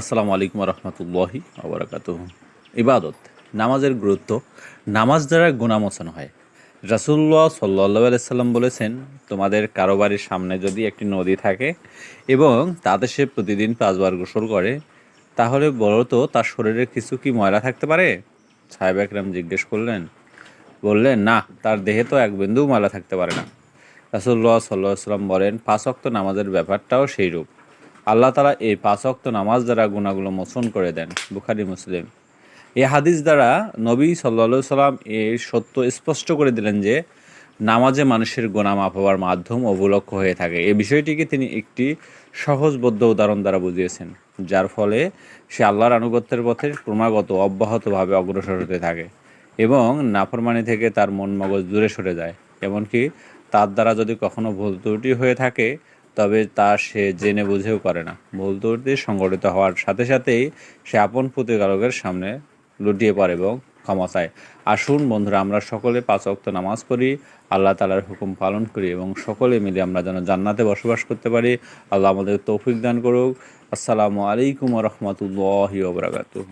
আসসালামু আলাইকুম রহমতুল্লাহি আবরাকাত ইবাদত, নামাজের গুরুত্ব, নামাজ দ্বারা গুণামোচন হয়। রাসুল্লাহ সাল্লাহ আলাইসাল্লাম বলেছেন, তোমাদের কারোবারির সামনে যদি একটি নদী থাকে এবং তাতে সে প্রতিদিন পাঁচবার গোসল করে, তাহলে বলো তো তার শরীরে কিছু কি ময়লা থাকতে পারে? সাহেব একরাম জিজ্ঞেস করলেন, বললেন, না, তার দেহে তো এক বিন্দুও ময়লা থাকতে পারে না। রাসুল্লাহ সাল্লাহ সাল্লাম বলেন, পাঁচ অক্ত নামাজের ব্যাপারটাও সেই রূপ আল্লাহ তালা এই পাঁচ অক্ত নামাজ দ্বারা গুণাগুলো মোচন করে দেন, বুখারি, মুসলিম। এই হাদিস দ্বারা নবী সাল্লা সাল্লাম এই সত্য স্পষ্ট করে দিলেন যে, নামাজে মানুষের গোনা মাপ হওয়ার মাধ্যম অবলক্ষ হয়ে থাকে। এই বিষয়টিকে তিনি একটি সহজবদ্ধ উদাহরণ দ্বারা বুঝিয়েছেন, যার ফলে সে আল্লাহর আনুগত্যের পথে ক্রমাগত অব্যাহতভাবে অগ্রসর হতে থাকে এবং নাফরমানি থেকে তার মন মগজ দূরে সরে যায়। এমনকি তার দ্বারা যদি কখনো ভুল ত্রুটি হয়ে থাকে তবে তা সে জেনে বুঝেও করে না। ভুল ত্রুটি সংগঠিত হওয়ার সাথে সাথেই সে আপন প্রতিকারকের সামনে লুটিয়ে পড়ে এবং ক্ষমা চায়। আসুন বন্ধুরা, আমরা সকলে পাঁচ অক্ত নামাজ পড়ি, আল্লাহ তালার হুকুম পালন করি এবং সকলে মিলে আমরা যেন জান্নাতে বসবাস করতে পারি। আল্লাহ আমাদের তৌফিক দান করুক। আসসালামু আলাইকুম রহমতুল্লাহ ওবরাকাতুহ